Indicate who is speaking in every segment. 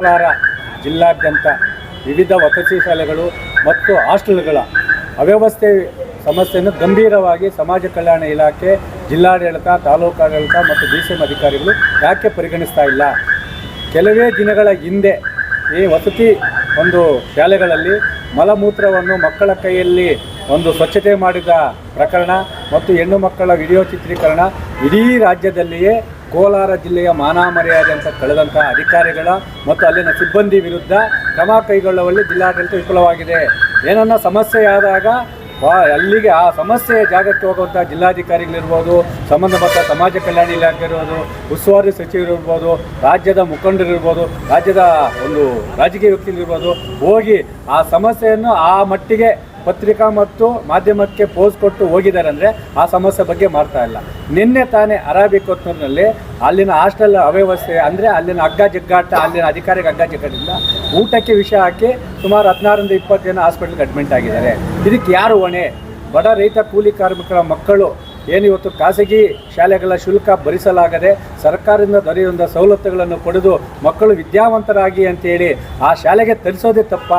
Speaker 1: ಕೋಲಾರ ಜಿಲ್ಲಾದ್ಯಂತ ವಿವಿಧ ವಸತಿ ಶಾಲೆಗಳು ಮತ್ತು ಹಾಸ್ಟೆಲ್ಗಳ ಅವ್ಯವಸ್ಥೆ ಸಮಸ್ಯೆಯನ್ನು ಗಂಭೀರವಾಗಿ ಸಮಾಜ ಕಲ್ಯಾಣ ಇಲಾಖೆ, ಜಿಲ್ಲಾಡಳಿತ ತಾಲೂಕಾಡಳಿತ ಮತ್ತು ಡಿ ಸಿ ಎಂ ಅಧಿಕಾರಿಗಳು ಯಾಕೆ ಪರಿಗಣಿಸ್ತಾ ಇಲ್ಲ? ಕೆಲವೇ ದಿನಗಳ ಹಿಂದೆ ಈ ವಸತಿ ಒಂದು ಶಾಲೆಗಳಲ್ಲಿ ಮಲಮೂತ್ರವನ್ನು ಮಕ್ಕಳ ಕೈಯಲ್ಲಿ ಒಂದು ಸ್ವಚ್ಛತೆ ಮಾಡಿದ ಪ್ರಕರಣ ಮತ್ತು ಹೆಣ್ಣು ಮಕ್ಕಳ ವಿಡಿಯೋ ಚಿತ್ರೀಕರಣ ಇಡೀ ರಾಜ್ಯದಲ್ಲಿಯೇ ಕೋಲಾರ ಜಿಲ್ಲೆಯ ಮಾನ ಮರ್ಯಾದೆ ಅಂತ ಕಳೆದಂತಹ ಅಧಿಕಾರಿಗಳ ಮತ್ತು ಅಲ್ಲಿನ ಸಿಬ್ಬಂದಿ ವಿರುದ್ಧ ಕ್ರಮ ಕೈಗೊಳ್ಳುವಲ್ಲಿ ಜಿಲ್ಲಾಡಳಿತ ವಿಫಲವಾಗಿದೆ. ಏನನ್ನ ಸಮಸ್ಯೆಯಾದಾಗ ಆದಾಗ ಅಲ್ಲಿಗೆ ಆ ಸಮಸ್ಯೆಯ ಜಾಗಕ್ಕೆ ಹೋಗುವಂಥ ಜಿಲ್ಲಾಧಿಕಾರಿಗಳಿರ್ಬೋದು, ಸಂಬಂಧಪಟ್ಟ ಸಮಾಜ ಕಲ್ಯಾಣ ಇಲಾಖೆ ಇರ್ಬೋದು, ಉಸ್ತುವಾರಿ ಸಚಿವರಿರ್ಬೋದು ರಾಜ್ಯದ ಮುಖಂಡರಿರ್ಬೋದು ರಾಜ್ಯದ ಒಂದು ರಾಜಕೀಯ ವ್ಯಕ್ತಿಗಳಿರ್ಬೋದು ಹೋಗಿ ಆ ಸಮಸ್ಯೆಯನ್ನು ಆ ಮಟ್ಟಿಗೆ ಪತ್ರಿಕಾ ಮತ್ತು ಮಾಧ್ಯಮಕ್ಕೆ ಪೋಸ್ ಕೊಟ್ಟು ಹೋಗಿದ್ದಾರೆ ಅಂದರೆ ಆ ಸಮಸ್ಯೆ ಬಗ್ಗೆ ಮಾಡ್ತಾ ಇಲ್ಲ. ನಿನ್ನೆ ತಾನೇ ಅರಾಬಿಕ್ ಅಲ್ಲಿನ ಹಾಸ್ಟೆಲ್ ಅವ್ಯವಸ್ಥೆ ಅಂದರೆ ಅಲ್ಲಿನ ಹಗ್ಗ ಜಗ್ಗಾಟ ಅಲ್ಲಿನ ಅಧಿಕಾರಿಗೆ ಹಗ್ಗ ಜಗ್ಗಾಟದಿಂದ ಊಟಕ್ಕೆ ವಿಷ ಹಾಕಿ ಸುಮಾರು ಹದಿನಾರರಿಂದ ಇಪ್ಪತ್ತು ಜನ ಹಾಸ್ಪಿಟ್ಲ್ಗೆ ಅಡ್ಮಿಂಟ್ ಆಗಿದ್ದಾರೆ. ಇದಕ್ಕೆ ಯಾರು ಹೊಣೆ? ಬಡ ರೈತ ಕೂಲಿ ಕಾರ್ಮಿಕರ ಮಕ್ಕಳು ಏನಿವತ್ತು ಖಾಸಗಿ ಶಾಲೆಗಳ ಶುಲ್ಕ ಭರಿಸಲಾಗದೆ ಸರ್ಕಾರದಿಂದ ದೊರೆಯುವಂಥ ಸವಲತ್ತುಗಳನ್ನು ಪಡೆದು ಮಕ್ಕಳು ವಿದ್ಯಾವಂತರಾಗಿ ಅಂತೇಳಿ ಆ ಶಾಲೆಗೆ ತರಿಸೋದೇ ತಪ್ಪ?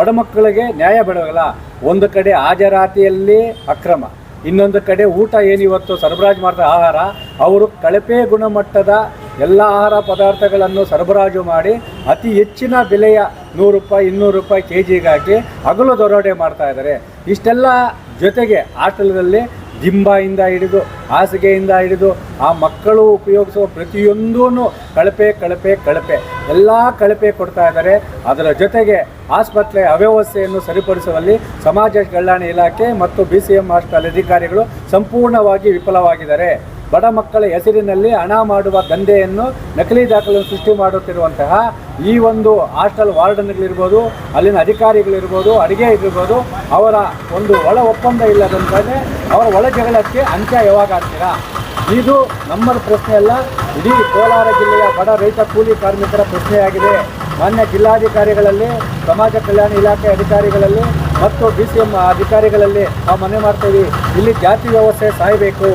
Speaker 1: ಬಡ ಮಕ್ಕಳಿಗೆ ನ್ಯಾಯ ಬೇಡವಲ್ಲ, ಒಂದು ಕಡೆ ಹಾಜರಾತಿಯಲ್ಲಿ ಅಕ್ರಮ, ಇನ್ನೊಂದು ಕಡೆ ಊಟ ಏನಿವತ್ತು ಸರಬರಾಜು ಮಾಡಿದ ಆಹಾರ, ಅವರು ಕಳಪೆ ಗುಣಮಟ್ಟದ ಎಲ್ಲ ಆಹಾರ ಪದಾರ್ಥಗಳನ್ನು ಸರಬರಾಜು ಮಾಡಿ ಅತಿ ಹೆಚ್ಚಿನ ಬೆಲೆಯ ನೂರು ರೂಪಾಯಿ, ಇನ್ನೂರು ರೂಪಾಯಿ ಕೆ ಜಿಗಾಗಿ ಹಗಲು ದರೋಡೆ ಮಾಡ್ತಾ ಇದ್ದಾರೆ. ಇಷ್ಟೆಲ್ಲ ಜೊತೆಗೆ ಹಾಸ್ಟೆಲ್ಗಳಲ್ಲಿ ದಿಂಬಾಯಿಂದ ಹಿಡಿದು, ಹಾಸಿಗೆಯಿಂದ ಹಿಡಿದು, ಆ ಮಕ್ಕಳು ಉಪಯೋಗಿಸುವ ಪ್ರತಿಯೊಂದೂ ಕಳಪೆ ಕಳಪೆ ಕಳಪೆ. ಎಲ್ಲ ಕಳಪೆ ಕೊಡ್ತಾ ಇದ್ದಾರೆ. ಅದರ ಜೊತೆಗೆ ಆಸ್ಪತ್ರೆ ಅವ್ಯವಸ್ಥೆಯನ್ನು ಸರಿಪಡಿಸುವಲ್ಲಿ ಸಮಾಜ ಕಲ್ಯಾಣ ಇಲಾಖೆ ಮತ್ತು ಬಿ ಸಿ ಎಂ ಹಾಸ್ಪಿಟಲ್ ಅಧಿಕಾರಿಗಳು ಸಂಪೂರ್ಣವಾಗಿ ವಿಫಲವಾಗಿದ್ದಾರೆ. ಬಡ ಮಕ್ಕಳ ಹೆಸರಿನಲ್ಲಿ ಹಣ ಮಾಡುವ ದಂಧೆಯನ್ನು ನಕಲಿ ದಾಖಲೆಯನ್ನು ಸೃಷ್ಟಿ ಮಾಡುತ್ತಿರುವಂತಹ ಈ ಒಂದು ಹಾಸ್ಟೆಲ್ ವಾರ್ಡನ್ಗಳಿರ್ಬೋದು, ಅಲ್ಲಿನ ಅಧಿಕಾರಿಗಳಿರ್ಬೋದು, ಅಡುಗೆ ಇರ್ಬೋದು, ಅವರ ಒಂದು ಒಳ ಒಪ್ಪಂದ ಇಲ್ಲದಂತಾನೆ ಅವರ ಒಳ ಜಗಳಕ್ಕೆ ಅಂತ್ಯ ಯಾವಾಗ ಆಗ್ತೀರಾ ಇದು ನಮ್ಮ ಪ್ರಶ್ನೆ ಅಲ್ಲ, ಇಡೀ ಕೋಲಾರ ಜಿಲ್ಲೆಯ ಬಡ ರೈತ ಕೂಲಿ ಕಾರ್ಮಿಕರ ಪ್ರಶ್ನೆಯಾಗಿದೆ. ಮಾನ್ಯ ಜಿಲ್ಲಾಧಿಕಾರಿಗಳಲ್ಲಿ, ಸಮಾಜ ಕಲ್ಯಾಣ ಇಲಾಖೆ ಅಧಿಕಾರಿಗಳಲ್ಲಿ ಮತ್ತು ಡಿ ಸಿ ಎಂ ಅಧಿಕಾರಿಗಳಲ್ಲಿ ನಾವು ಮನೆ ಮಾಡ್ತೀವಿ ಇಲ್ಲಿ ಜಾತಿ ವ್ಯವಸ್ಥೆ ಸಾಯಬೇಕು.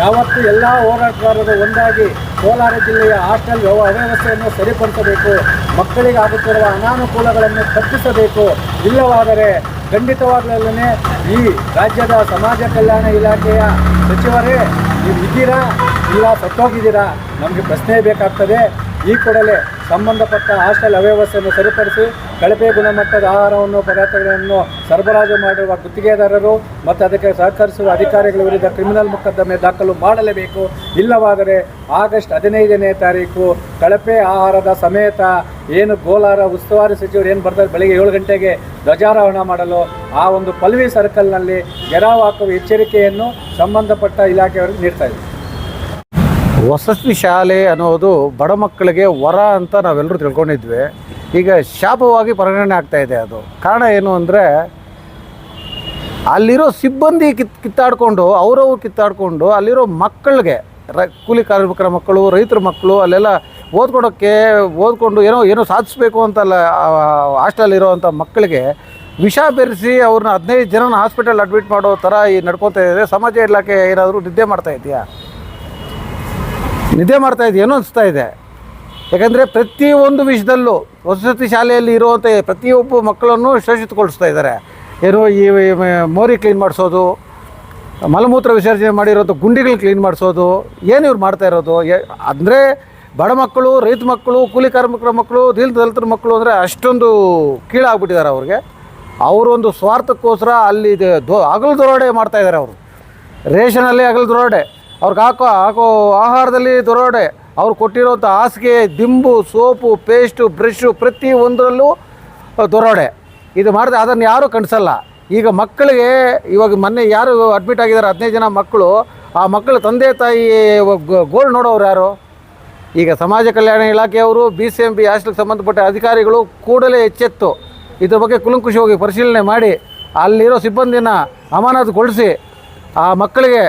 Speaker 1: ಯಾವತ್ತು ಎಲ್ಲ ಹೋರಾಟಗಾರರು ಒಂದಾಗಿ ಕೋಲಾರ ಜಿಲ್ಲೆಯ ಹಾಸ್ಟೆಲ್ ವ್ಯವ ಅವ್ಯವಸ್ಥೆಯನ್ನು ಸರಿಪಡಿಸಬೇಕು. ಮಕ್ಕಳಿಗೆ ಆಗುತ್ತಿರುವ ಅನಾನುಕೂಲಗಳನ್ನು ತಪ್ಪಿಸಬೇಕು. ಇಲ್ಲವಾದರೆ ಖಂಡಿತವಾಗಲೇ ಈ ರಾಜ್ಯದ ಸಮಾಜ ಕಲ್ಯಾಣ ಇಲಾಖೆಯ ಸಚಿವರೇ, ನೀವು ಇದ್ದೀರಾ? ಇಲ್ಲ ಸತ್ತೋಗಿದ್ದೀರಾ? ನಮಗೆ ಪ್ರಶ್ನೆ ಬೇಕಾಗ್ತದೆ. ಈ ಕೂಡಲೇ ಸಂಬಂಧಪಟ್ಟ ಹಾಸ್ಟೆಲ್ ಅವ್ಯವಸ್ಥೆಯನ್ನು ಸರಿಪಡಿಸಿ ಕಳಪೆ ಗುಣಮಟ್ಟದ ಆಹಾರವನ್ನು, ಪದಾರ್ಥಗಳನ್ನು ಸರಬರಾಜು ಮಾಡಿರುವ ಗುತ್ತಿಗೆದಾರರು ಮತ್ತು ಅದಕ್ಕೆ ಸಹಕರಿಸುವ ಅಧಿಕಾರಿಗಳ ವಿರುದ್ಧ ಕ್ರಿಮಿನಲ್ ಮೊಕದ್ದಮೆ ದಾಖಲು ಮಾಡಲೇಬೇಕು. ಇಲ್ಲವಾದರೆ ಆಗಸ್ಟ್ ಹದಿನೈದನೇ ತಾರೀಕು ಕಳಪೆ ಆಹಾರದ ಸಮೇತ ಏನು ಕೋಲಾರ ಉಸ್ತುವಾರಿ ಸಚಿವರು ಏನು ಬರ್ತಾರೆ ಬೆಳಗ್ಗೆ ಏಳು ಗಂಟೆಗೆ ಧ್ವಜಾರೋಹಣ ಮಾಡಲು ಆ ಒಂದು ಪಲ್ವಿ ಸರ್ಕಲ್ನಲ್ಲಿ ಗೆರಾವ್ ಎಚ್ಚರಿಕೆಯನ್ನು ಸಂಬಂಧಪಟ್ಟ ಇಲಾಖೆಯವರಿಗೆ ನೀಡ್ತಾ ಇದ್ದೀವಿ
Speaker 2: ವಸತಿ ಶಾಲೆ ಅನ್ನೋದು ಬಡ ಮಕ್ಕಳಿಗೆ ವರ ಅಂತ ನಾವೆಲ್ಲರೂ ತಿಳ್ಕೊಂಡಿದ್ವಿ. ಈಗ ಶಾಪವಾಗಿ ಪರಿಗಣನೆ ಆಗ್ತಾ ಇದೆ ಅದು. ಕಾರಣ ಏನು ಅಂದರೆ, ಅಲ್ಲಿರೋ ಸಿಬ್ಬಂದಿ ಕಿತ್, ಕಿತ್ತಾಡಿಕೊಂಡು, ಅವರವ್ರು ಕಿತ್ತಾಡಿಕೊಂಡು ಅಲ್ಲಿರೋ ಮಕ್ಕಳಿಗೆ, ರ, ಕೂಲಿ ಕಾರ್ಮಿಕರ ಮಕ್ಕಳು, ರೈತರ ಮಕ್ಕಳು, ಅಲ್ಲೆಲ್ಲ ಓದ್ಕೊಡೋಕ್ಕೆ, ಓದ್ಕೊಂಡು ಏನೋ ಏನೋ ಸಾಧಿಸ್ಬೇಕು ಅಂತಲ್ಲ ಹಾಸ್ಟೆಲ್ ಇರೋವಂಥ ಮಕ್ಕಳಿಗೆ ವಿಷ ಬೆರೆಸಿ ಅವ್ರನ್ನ ಹದಿನೈದು ಜನನ ಹಾಸ್ಪಿಟಲ್ ಅಡ್ಮಿಟ್ ಮಾಡೋ ಥರ ಈ ನಡ್ಕೊತಾ ಇದೆ. ಸಮಾಜ ಇಲಾಖೆ ಏನಾದರೂ ನಿದ್ದೆ ಮಾಡ್ತಾ ಇದೆಯಾ? ನಿದ್ದೆ ಮಾಡ್ತಾ ಇದೆಯೇನೋ ಅನಿಸ್ತಾ ಇದೆ. ಯಾಕಂದರೆ ಪ್ರತಿಯೊಂದು ವಿಷಯದಲ್ಲೂ ವಸತಿ ಶಾಲೆಯಲ್ಲಿ ಇರುವಂಥ ಪ್ರತಿಯೊಬ್ಬ ಮಕ್ಕಳನ್ನು ಶೋಷಿತಗೊಳಿಸ್ತಾ ಇದ್ದಾರೆ. ಏನು ಈ ಮೋರಿ ಕ್ಲೀನ್ ಮಾಡಿಸೋದು, ಮಲಮೂತ್ರ ವಿಸರ್ಜನೆ ಮಾಡಿರೋದು ಗುಂಡಿಗಳು ಕ್ಲೀನ್ ಮಾಡಿಸೋದು, ಏನು ಇವ್ರು ಮಾಡ್ತಾ ಇರೋದು? ಅಂದರೆ ಬಡ ಮಕ್ಕಳು, ರೈತ ಮಕ್ಕಳು, ಕೂಲಿ ಕಾರ್ಮಿಕರ ಮಕ್ಕಳು ದೀಲ್ ದಲಿತರ ಮಕ್ಕಳು ಅಂದರೆ ಅಷ್ಟೊಂದು ಕೀಳಾಗ್ಬಿಟ್ಟಿದ್ದಾರೆ ಅವ್ರಿಗೆ. ಅವರೊಂದು ಸ್ವಾರ್ಥಕ್ಕೋಸ್ಕರ ಅಲ್ಲಿ ದೋ ಹಗಲು ದರೋಡೆ ಮಾಡ್ತಾಯಿದ್ದಾರೆ ಅವರು. ರೇಷನಲ್ಲಿ ಹಗಲು ದರೋಡೆ ಅವ್ರಿಗೆ ಹಾಕೋ ಹಾಕೋ ಆಹಾರದಲ್ಲಿ ದೊರೋಡೆ. ಅವ್ರು ಕೊಟ್ಟಿರೋಂಥ ಹಾಸಿಗೆ, ದಿಂಬು, ಸೋಪು, ಪೇಸ್ಟು ಬ್ರಷ್ಷು ಪ್ರತಿ ಒಂದರಲ್ಲೂ ದರೋಡೆ. ಇದು ಮಾಡಿದ್ರೆ ಅದನ್ನು ಯಾರೂ ಕಣಿಸಲ್ಲ. ಈಗ ಮಕ್ಕಳಿಗೆ ಇವಾಗ ಮೊನ್ನೆ ಯಾರು ಅಡ್ಮಿಟ್ ಆಗಿದ್ದಾರೆ ಹದಿನೈದು ಜನ ಮಕ್ಕಳು. ಆ ಮಕ್ಕಳ ತಂದೆ, ತಾಯಿ ಗೋಲ್ ನೋಡೋರು ಯಾರು? ಈಗ ಸಮಾಜ ಕಲ್ಯಾಣ ಇಲಾಖೆಯವರು, ಬಿ ಸಿ ಎಂ, ಬಿ, ಹಾಸ್ಟೆಲ್ಗೆ ಸಂಬಂಧಪಟ್ಟ ಅಧಿಕಾರಿಗಳು ಕೂಡಲೇ ಎಚ್ಚೆತ್ತು. ಇದ್ರ ಬಗ್ಗೆ ಕುಲಂಕುಷವಾಗಿ ಪರಿಶೀಲನೆ ಮಾಡಿ. ಅಲ್ಲಿರೋ ಸಿಬ್ಬಂದಿನ ಅಮಾನತುಗೊಳಿಸಿ. ಆ ಮಕ್ಕಳಿಗೆ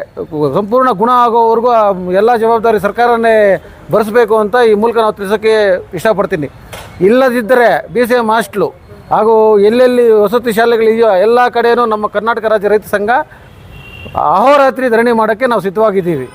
Speaker 2: ಸಂಪೂರ್ಣ ಗುಣ ಆಗೋವರೆಗೂ ಎಲ್ಲ ಜವಾಬ್ದಾರಿ ಸರ್ಕಾರನೇ ಭರಿಸ್ಬೇಕು ಅಂತ ಈ ಮೂಲಕ ನಾವು ತಿಳಿಸೋಕ್ಕೆ ಇಷ್ಟಪಡ್ತೀನಿ. ಇಲ್ಲದಿದ್ದರೆ ಬಿ ಸಿ ಎಂ ಹಾಸ್ಟ್ಲು ಹಾಗೂ ಎಲ್ಲೆಲ್ಲಿ ವಸತಿ ಶಾಲೆಗಳಿದೆಯೋ ಎಲ್ಲ ಕಡೆಯೂ ನಮ್ಮ ಕರ್ನಾಟಕ ರಾಜ್ಯ ರೈತ ಸಂಘ ಅಹೋರಾತ್ರಿ ಧರಣಿ ಮಾಡೋಕ್ಕೆ ನಾವು ಸಿದ್ಧವಾಗಿದ್ದೀವಿ.